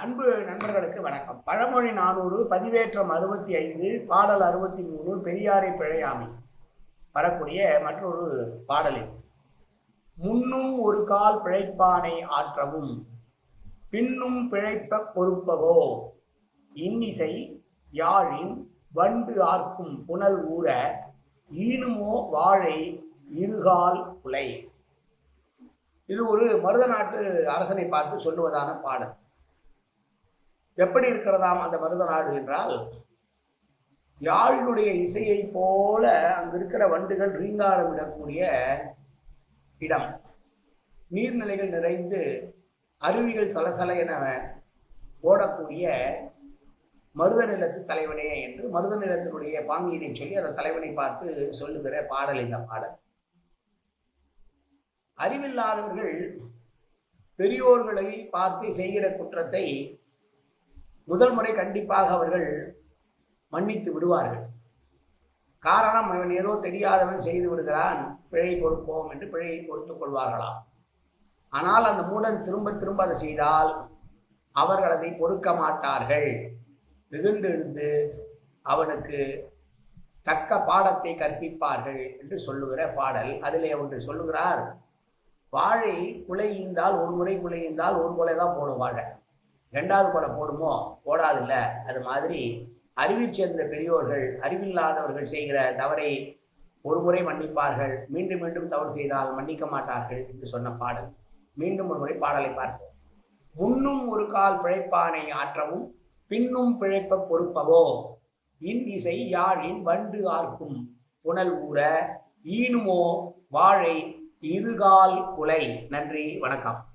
அன்பு நண்பர்களுக்கு வணக்கம். பழமொழி நானூறு பதிவேற்றம் அறுபத்தி ஐந்து பாடல் அறுபத்தி மூணு பெரியாரை பிழையாமை வரக்கூடிய மற்றொரு பாடல் இது. முன்னும் ஒரு கால் பிழைப்பானை ஆற்றவும் பின்னும் பிழைப்ப பொறுப்பவோ? இன்னிசை யாழின் வண்டு ஆர்க்கும் புனல் ஊற ஈனுமோ வாழை இருகால் உலை இது ஒரு மருத நாட்டு அரசனை பார்த்து சொல்லுவதான பாடல். எப்படி இருக்கிறதாம் அந்த மருத நாடு என்றால் யாழினுடைய இசையை போல அங்கு இருக்கிற வண்டுகள் ரீங்காரமிடக்கூடிய இடம். நீர்நிலைகள் நிறைந்து அருவிகள் சலசல என ஓடக்கூடிய மருத நிலத்து தலைவனே என்று மருத நிலத்தினுடைய பாங்கியினை சொல்லி அந்த தலைவனை பார்த்து சொல்லுகிற பாடல் இந்த பாடல். அறிவில்லாதவர்கள் பெரியோர்களை பார்த்து செய்கிற குற்றத்தை முதல் முறை கண்டிப்பாக அவர்கள் மன்னித்து விடுவார்கள். காரணம் அவன் ஏதோ தெரியாதவன் செய்து விடுகிறான் பிழை பொறுப்போம் என்று பிழையை பொறுத்துக் கொள்வார்களாம். ஆனால் அந்த மூடன் திரும்ப திரும்ப அதை செய்தால் அவர்கள் அதை பொறுக்க மாட்டார்கள். வெகுண்டெழுந்து அவனுக்கு தக்க பாடத்தை கற்பிப்பார்கள் என்று சொல்லுகிற பாடல் அதிலே ஒன்று சொல்லுகிறார். வாழை குலையீந்தால் ஒரு முறை குலையீந்தால் ஒரு கொலை தான் போடும் வாழை. ரெண்டாவது கொலை போடுமோ? போடாதில்ல. அது மாதிரி அறிவில் சேர்ந்த பெரியோர்கள் அறிவில்லாதவர்கள் செய்கிற தவறை ஒரு முறை மன்னிப்பார்கள். மீண்டும் மீண்டும் தவறு செய்தால் மன்னிக்க மாட்டார்கள் என்று சொன்ன பாடல். மீண்டும் ஒரு முறை பாடலை பார்ப்போம். முன்னும் ஒரு கால் பிழைப்பானை ஆற்றவும் பின்னும் பிழைப்ப பொறுப்பவோ? இன் இசை யாழின் வண்டு ஆர்க்கும் புனல் ஊற ஈனுமோ வாழை இருகால் குலை. நன்றி வணக்கம்.